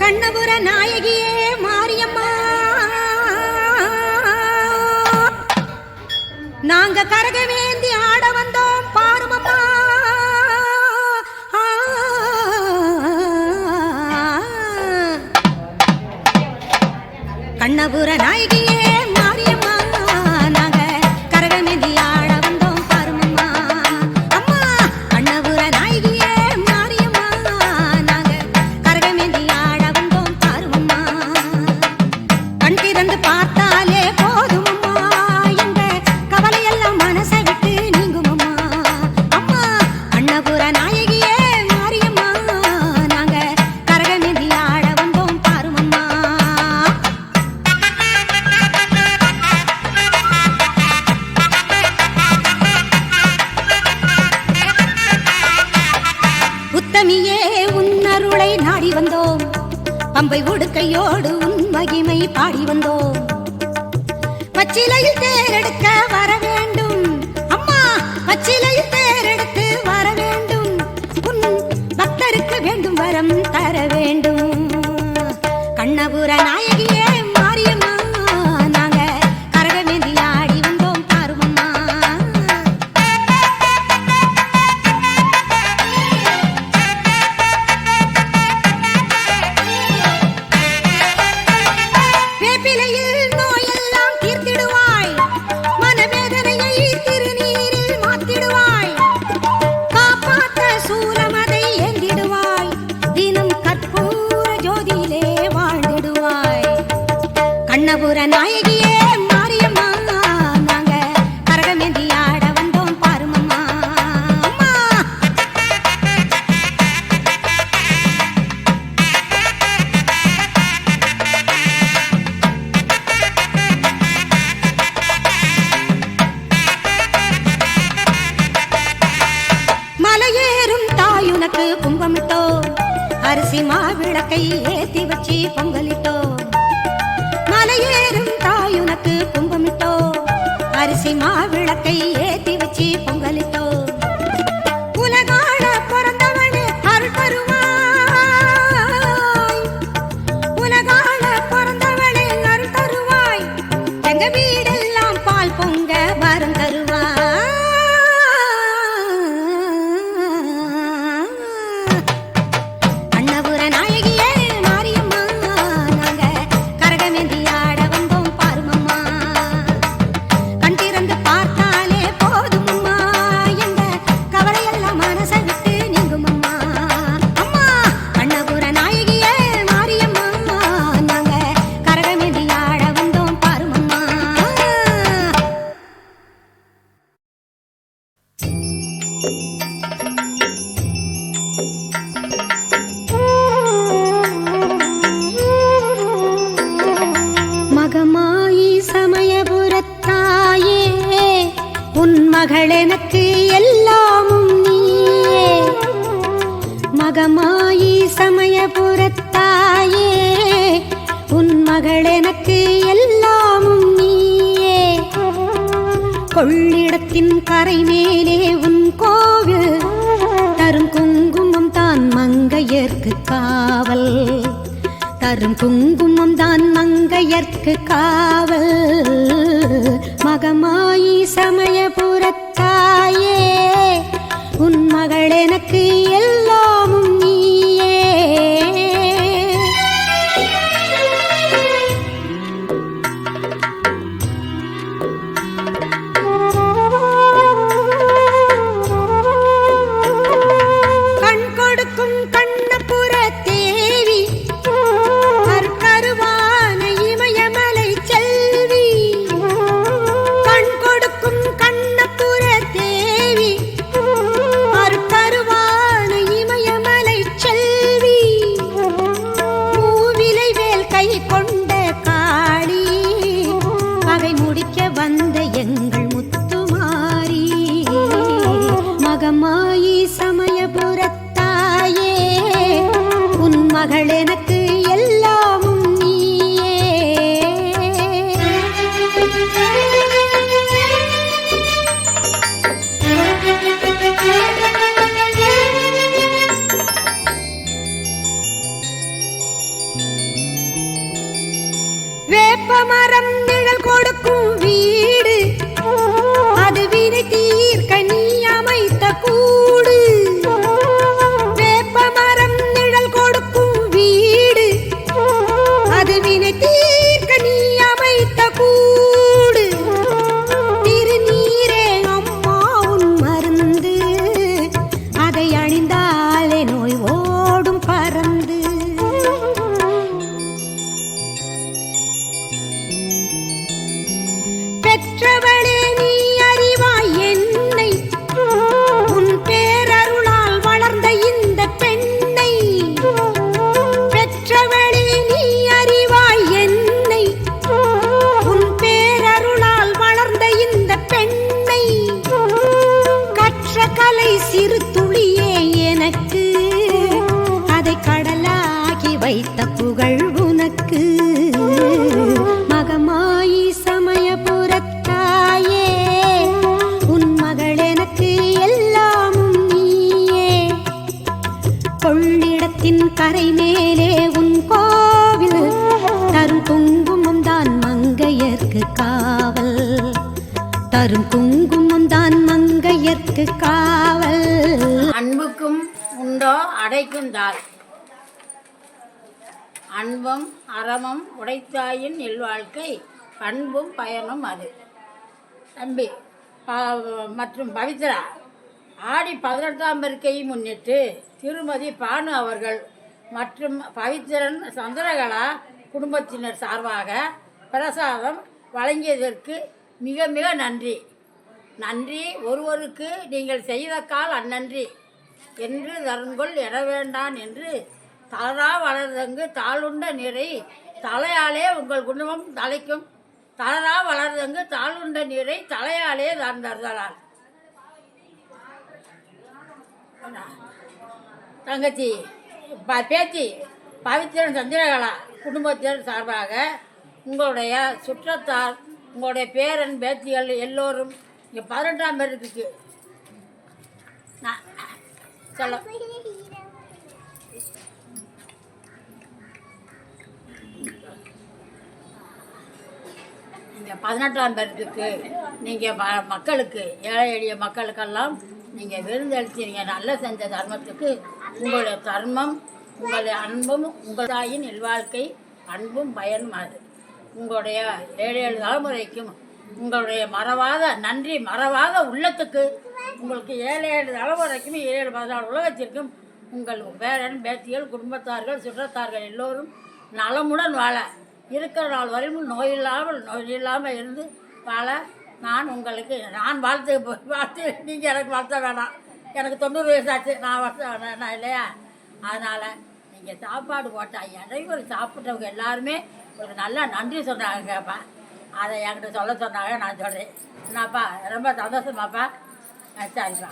கண்ணபுர நாயகியே மாரியம்மா. நாங்க கரகவேந்தி ஆட வந்தோம் பாருமம்மா. கண்ணபுர நாயகி மகிமையோடு உன் மகிமை பாடி வந்தோம். பச்சிலையில் தேரெடுக்க வர வேண்டும். அம்மா பச்சிலையில் தேரெடுத்து வர வேண்டும். உன் பக்தருக்கு வேண்டும் வரம் தர வேண்டும். கண்ணபுர நாயகியே கண்ணபுர நாயகியே மாரியம்மா. நாங்க கரகமேந்தி ஆட வந்தோம் பாருமம்மா. மலையேறும் தாயுனக்கு கும்பமிட்டோ. அரிசி மாவிளக்கை ஏத்தி வச்சு பொங்கலிட்டோ. அரிசி மாவிளக்கை மகமாயி சமயபுரத்தாயே உன் மகள் எனக்கு எல்லாமும் நீயே. மகமாயி சமயபுரத்தாயே உன் மகள் எனக்கு எல்லாமும் நீயே. கொள்ளிடத்தின் கரை மேலே உன் மங்கையர்க்கு காவல். தரும் குங்குமம் தான் மங்கையர்க்கு காவல். மகமாயி சமயபுரத்தாயே உன் மகளென மகளெனக்கு எல்லாமும் நீயே வேப்பமரம் நிழல் கொடுக்கும் வீ பெற்றவளே கரை மேலே உன் கோவில் தரும் குங்குமம் தான் மங்கையர்க்கு காவல். தரும் குங்குமம் தான் மங்கையர்க்கு காவல். அன்புக்கும் உண்டோ அடைக்கும் தாள் அன்பும் அறமும் உடைத்தாயின் இல்வாழ்க்கை பண்பும் பயனும் அது. தம்பி ப- மற்றும் பவித்ரா ஆடி பதினெட்டாம் பெருக்கையை முன்னிட்டு திருமதி பானு அவர்கள் மற்றும் பவித்திரன் சந்திரகலா குடும்பத்தினர் சார்பாக பிரசாதம் வழங்கியதற்கு மிக மிக நன்றி. நன்றி ஒருவருக்கு நீங்கள் செய்த கால் அந்நன்றி என்று தருங்கொள் எட வேண்டான் என்று தளரா வளர்தங்கு தாளுண்ட நீரை தலையாலே உங்கள் குடும்பம் தலைக்கும். தளரா வளர்தங்கு தாளுண்ட நீரை தலையாலே தான் தருதலால். தங்கச்சி பேத்தி பவித்திரன் சந்திரகலா குடும்பத்தினர் சார்பாக உங்களுடைய சுற்றத்தார் உங்களுடைய பேரன் பேத்திகள் எல்லோரும் இங்கே பதினெட்டாம் பேருக்கு நான் சொல்ல. நீங்கள் பதினெட்டாம் பேருக்கு நீங்கள் மக்களுக்கு ஏழை எளிய மக்களுக்கெல்லாம் நீங்கள் விருந்தளித்தீங்க நல்ல செஞ்ச தர்மத்துக்கு உங்களுடைய தர்மம் உங்களுடைய அன்பும் உங்கள் தாயின் நல்வாழ்க்கை அன்பும் பயனும் அது. உங்களுடைய ஏழு ஏழு தலைமுறைக்கும் உங்களுடைய மறவாத நன்றி மறவாத உள்ளத்துக்கு உங்களுக்கு ஏழு ஏழு தலைமுறைக்கும் ஏழு பதினாலு உலகத்திற்கும் உங்கள் பேரன் பேத்திகள் குடும்பத்தார்கள் சுற்றத்தார்கள் எல்லோரும் நலமுடன் வாழ. இருக்கிற நாள் வரையும் நோய் இல்லாமல் நோய் இல்லாமல் இருந்து வாழ. நான் உங்களுக்கு நான் வாழ்த்து வாழ்த்து நீங்கள் எனக்கு வாழ்த்த வேணாம். எனக்கு தொண்ணூறு வயசாச்சு நான் வருஷம் நான் இல்லையா? அதனால் நீங்கள் சாப்பாடு போட்டால் அனைவரும் சாப்பிட்டவங்க எல்லாருமே உங்களுக்கு நல்லா நன்றி சொன்னாங்க கேட்பா அதை என்கிட்ட சொல்ல சொன்னாங்க நான் சொல்கிறேன் என்னப்பா ரொம்ப சந்தோஷமாப்பா. சரிப்பா.